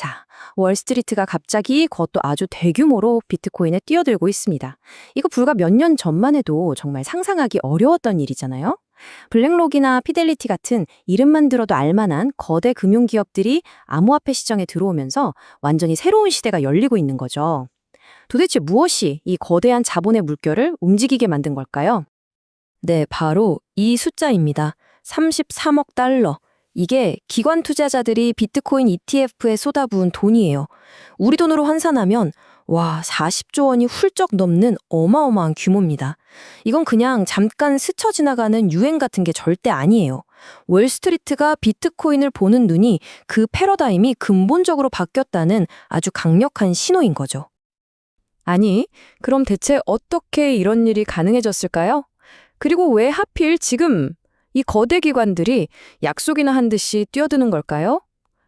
자, 월스트리트가 갑자기 그것도 아주 대규모로 비트코인에 뛰어들고 있습니다. 이거 불과 몇 년 전만 해도 정말 상상하기 어려웠던 일이잖아요. 블랙록이나 피델리티 같은 이름만 들어도 알만한 거대 금융기업들이 암호화폐 시장에 들어오면서 완전히 새로운 시대가 열리고 있는 거죠. 도대체 무엇이 이 거대한 자본의 물결을 움직이게 만든 걸까요? 네, 바로 이 숫자입니다. 33억 달러. 이게 기관 투자자들이 비트코인 ETF에 쏟아부은 돈이에요. 우리 돈으로 환산하면 와, 40조 원이 훌쩍 넘는 어마어마한 규모입니다. 이건 그냥 잠깐 스쳐 지나가는 유행 같은 게 절대 아니에요. 월스트리트가 비트코인을 보는 눈이 그 패러다임이 근본적으로 바뀌었다는 아주 강력한 신호인 거죠. 아니, 그럼 대체 어떻게 이런 일이 가능해졌을까요? 그리고 왜 하필 지금 이 거대 기관들이 약속이나 한 듯이 뛰어드는 걸까요?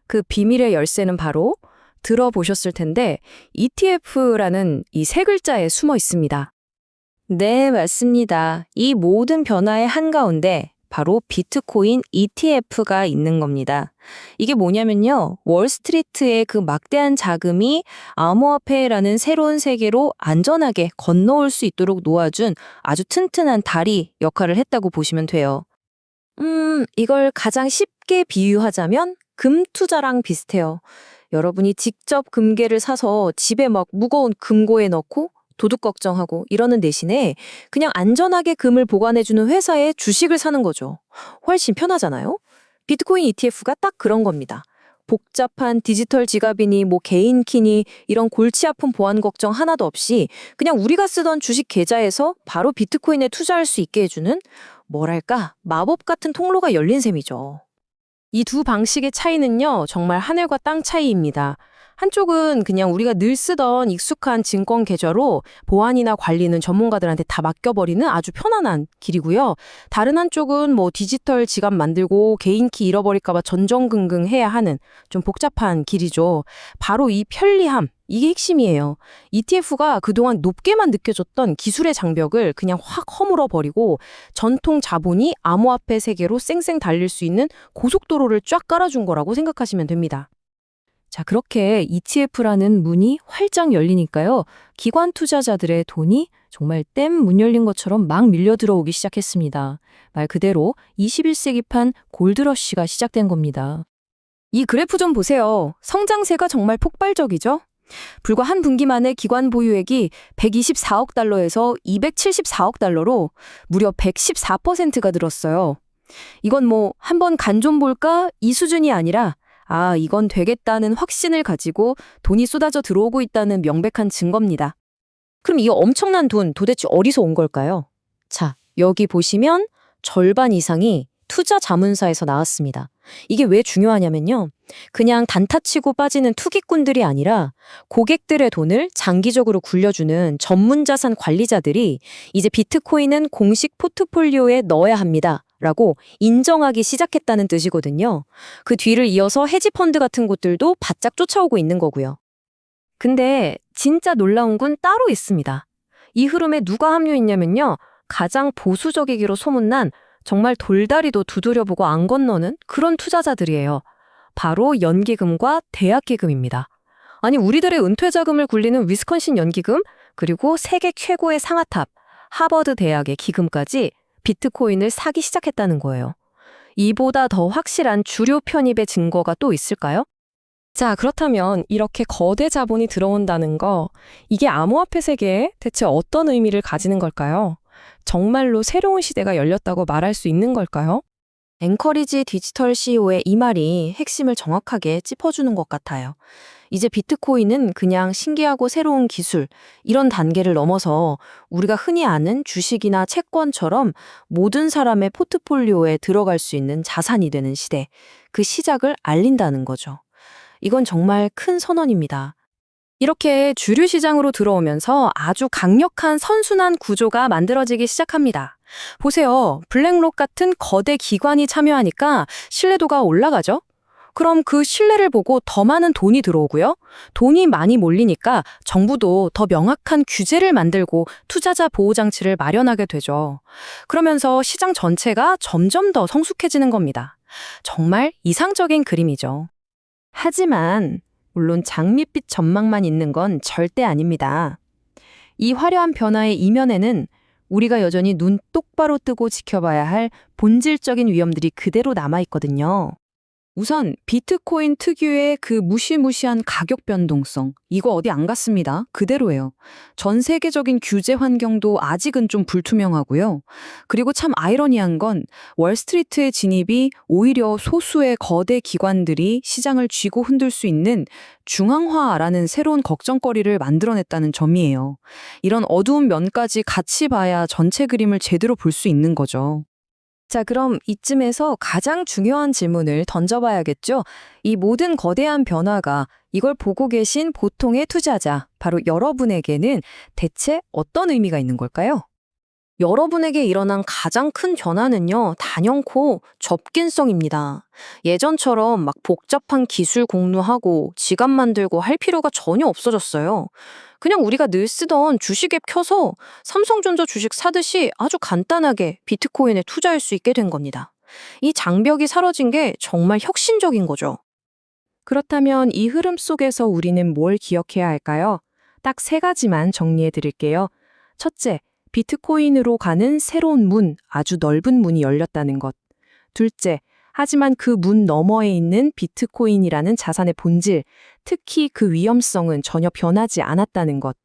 그 비밀의 열쇠는 바로 들어보셨을 텐데 ETF라는 이 세 글자에 숨어 있습니다. 네, 맞습니다. 이 모든 변화의 한가운데 바로 비트코인 ETF가 있는 겁니다. 이게 뭐냐면요. 월스트리트의 그 막대한 자금이 암호화폐라는 새로운 세계로 안전하게 건너올 수 있도록 놓아준 아주 튼튼한 다리 역할을 했다고 보시면 돼요. 음, 이걸 가장 쉽게 비유하자면 금 투자랑 비슷해요. 여러분이 직접 금괴를 사서 집에 막 무거운 금고에 넣고 도둑 걱정하고 이러는 대신에 그냥 안전하게 금을 보관해주는 회사에 주식을 사는 거죠. 훨씬 편하잖아요? 비트코인 ETF가 딱 그런 겁니다. 복잡한 디지털 지갑이니 뭐 개인 키니 이런 골치 아픈 보안 걱정 하나도 없이 그냥 우리가 쓰던 주식 계좌에서 바로 비트코인에 투자할 수 있게 해주는 뭐랄까 마법 같은 통로가 열린 셈이죠. 이 두 방식의 차이는요, 정말 하늘과 땅 차이입니다. 한쪽은 그냥 우리가 늘 쓰던 익숙한 증권 계좌로 보안이나 관리는 전문가들한테 다 맡겨버리는 아주 편안한 길이고요. 다른 한쪽은 뭐 디지털 지갑 만들고 개인키 잃어버릴까봐 전전긍긍 해야 하는 좀 복잡한 길이죠. 바로 이 편리함, 이게 핵심이에요. ETF가 그동안 높게만 느껴졌던 기술의 장벽을 그냥 확 허물어 버리고 전통 자본이 암호화폐 세계로 쌩쌩 달릴 수 있는 고속도로를 쫙 깔아준 거라고 생각하시면 됩니다. 자, 그렇게 ETF라는 문이 활짝 열리니까요. 기관 투자자들의 돈이 정말 댐문 열린 것처럼 막 밀려 들어오기 시작했습니다. 말 그대로 21세기판 골드러쉬가 시작된 겁니다. 이 그래프 좀 보세요. 성장세가 정말 폭발적이죠? 불과 한 분기 만에 기관 보유액이 124억 달러에서 274억 달러로 무려 114%가 늘었어요. 이건 뭐 한번 간 좀 볼까 이 수준이 아니라 아, 이건 되겠다는 확신을 가지고 돈이 쏟아져 들어오고 있다는 명백한 증거입니다. 그럼 이 엄청난 돈 도대체 어디서 온 걸까요? 자, 여기 보시면 절반 이상이 투자 자문사에서 나왔습니다. 이게 왜 중요하냐면요. 그냥 단타치고 빠지는 투기꾼들이 아니라 고객들의 돈을 장기적으로 굴려주는 전문 자산 관리자들이 이제 비트코인은 공식 포트폴리오에 넣어야 합니다. 라고 인정하기 시작했다는 뜻이거든요. 그 뒤를 이어서 헤지펀드 같은 곳들도 바짝 쫓아오고 있는 거고요. 근데 진짜 놀라운 건 따로 있습니다. 이 흐름에 누가 합류했냐면요. 가장 보수적이기로 소문난 정말 돌다리도 두드려보고 안 건너는 그런 투자자들이에요. 바로 연기금과 대학기금입니다. 아니 우리들의 은퇴 자금을 굴리는 위스콘신 연기금 그리고 세계 최고의 상아탑 하버드 대학의 기금까지 비트코인을 사기 시작했다는 거예요. 이보다 더 확실한 주류 편입의 증거가 또 있을까요? 자, 그렇다면 이렇게 거대 자본이 들어온다는 거, 이게 암호화폐 세계에 대체 어떤 의미를 가지는 걸까요? 정말로 새로운 시대가 열렸다고 말할 수 있는 걸까요? 앵커리지 디지털 CEO의 이 말이 핵심을 정확하게 짚어주는 것 같아요. 이제 비트코인은 그냥 신기하고 새로운 기술, 이런 단계를 넘어서 우리가 흔히 아는 주식이나 채권처럼 모든 사람의 포트폴리오에 들어갈 수 있는 자산이 되는 시대, 그 시작을 알린다는 거죠. 이건 정말 큰 선언입니다. 이렇게 주류 시장으로 들어오면서 아주 강력한 선순환 구조가 만들어지기 시작합니다. 보세요. 블랙록 같은 거대 기관이 참여하니까 신뢰도가 올라가죠? 그럼 그 신뢰를 보고 더 많은 돈이 들어오고요. 돈이 많이 몰리니까 정부도 더 명확한 규제를 만들고 투자자 보호 장치를 마련하게 되죠. 그러면서 시장 전체가 점점 더 성숙해지는 겁니다. 정말 이상적인 그림이죠. 하지만 물론 장밋빛 전망만 있는 건 절대 아닙니다. 이 화려한 변화의 이면에는 우리가 여전히 눈 똑바로 뜨고 지켜봐야 할 본질적인 위험들이 그대로 남아 있거든요. 우선 비트코인 특유의 그 무시무시한 가격 변동성. 이거 어디 안 갔습니다. 그대로예요. 전 세계적인 규제 환경도 아직은 좀 불투명하고요. 그리고 참 아이러니한 건 월스트리트의 진입이 오히려 소수의 거대 기관들이 시장을 쥐고 흔들 수 있는 중앙화라는 새로운 걱정거리를 만들어냈다는 점이에요. 이런 어두운 면까지 같이 봐야 전체 그림을 제대로 볼 수 있는 거죠. 자, 그럼 이쯤에서 가장 중요한 질문을 던져봐야겠죠? 이 모든 거대한 변화가 이걸 보고 계신 보통의 투자자, 바로 여러분에게는 대체 어떤 의미가 있는 걸까요? 여러분에게 일어난 가장 큰 변화는요, 단연코 접근성입니다. 예전처럼 막 복잡한 기술 공유하고 지갑 만들고 할 필요가 전혀 없어졌어요. 그냥 우리가 늘 쓰던 주식 앱 켜서 삼성전자 주식 사듯이 아주 간단하게 비트코인에 투자할 수 있게 된 겁니다. 이 장벽이 사라진 게 정말 혁신적인 거죠. 그렇다면 이 흐름 속에서 우리는 뭘 기억해야 할까요? 딱 세 가지만 정리해 드릴게요. 첫째, 비트코인으로 가는 새로운 문, 아주 넓은 문이 열렸다는 것. 둘째, 하지만 그 문 너머에 있는 비트코인이라는 자산의 본질, 특히 그 위험성은 전혀 변하지 않았다는 것.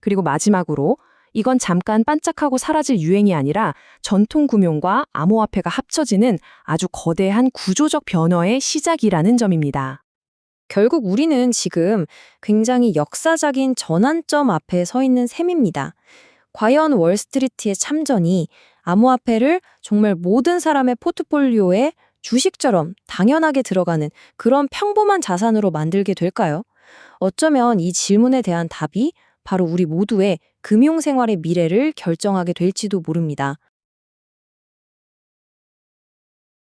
그리고 마지막으로, 이건 잠깐 반짝하고 사라질 유행이 아니라 전통 금융과 암호화폐가 합쳐지는 아주 거대한 구조적 변화의 시작이라는 점입니다. 결국 우리는 지금 굉장히 역사적인 전환점 앞에 서 있는 셈입니다. 과연 월스트리트의 참전이 암호화폐를 정말 모든 사람의 포트폴리오에 주식처럼 당연하게 들어가는 그런 평범한 자산으로 만들게 될까요? 어쩌면 이 질문에 대한 답이 바로 우리 모두의 금융 생활의 미래를 결정하게 될지도 모릅니다.